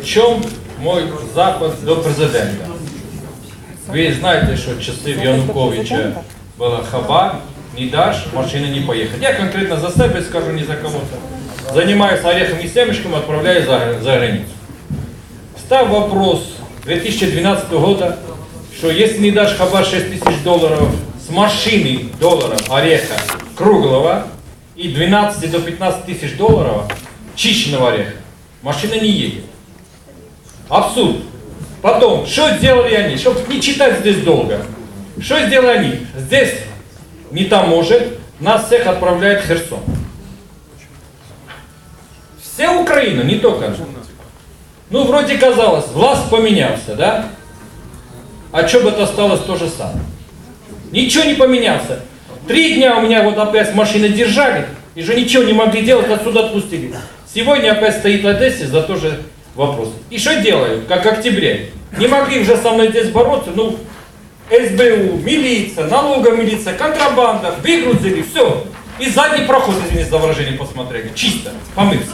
в чем мой запад до президента. Вы знаете, что часы в Януковича была хаба, не дашь, машина не поехать. Я конкретно за себя скажу, не за кого-то. Занимаюсь орехом и семечком, отправляю за, за границу. Став вопрос 2012 года, что если не дашь хаба 6 тысяч долларов с машины долларов ореха круглого и 12 до 15 тысяч долларов чищенного ореха, машина не едет. Абсурд. Потом, что сделали они? Чтобы не читать здесь долго. Что сделали они? Здесь не таможит, нас всех отправляет Херсон. Вся Украина, не только. Ну, вроде казалось, власть поменялся, да? А что бы это осталось то же самое? Ничего не поменялся. Три дня у меня вот опять машины держали, и же ничего не могли делать, отсюда отпустили. Сегодня опять стоит в Одессе за то же вопрос. И что делают, как в октябре? Не могли уже со мной здесь бороться, ну, СБУ, милиция, налоговая милиция, контрабанда, выгрузили, все. И задний проход, извините за выражение, посмотрели. Чисто, помылся.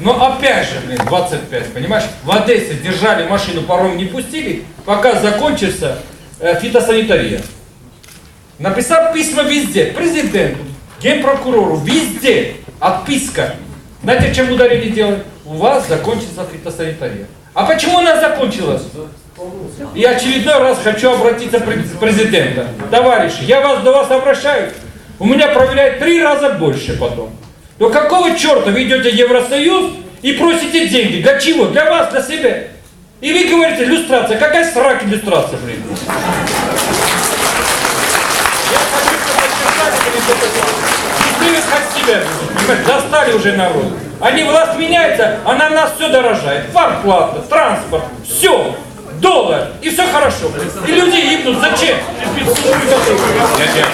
Но опять же, блин, 25, понимаешь? В Одессе держали машину, паром не пустили, пока закончится э, фитосанитария. Написал письма везде, президенту, генпрокурору, везде, отписка. Знаете, чем ударили дело? У вас закончится фитосанитария. А почему она закончилась? И очередной раз хочу обратиться к президента. Товарищи, я вас до вас обращаюсь. У меня проверяют три раза больше потом. Но какого черта вы идете в Евросоюз и просите деньги? Для чего? Для вас, для себя. И вы говорите, иллюстрация. Какая срака иллюстрация, блин? Я хочу, чтобы что от себя, понимаете, достали уже народ. Они власть меняется, а на нас все дорожает. Зарплата, транспорт, все. Доллар, и все хорошо. И люди гибнут. Зачем? Дякую.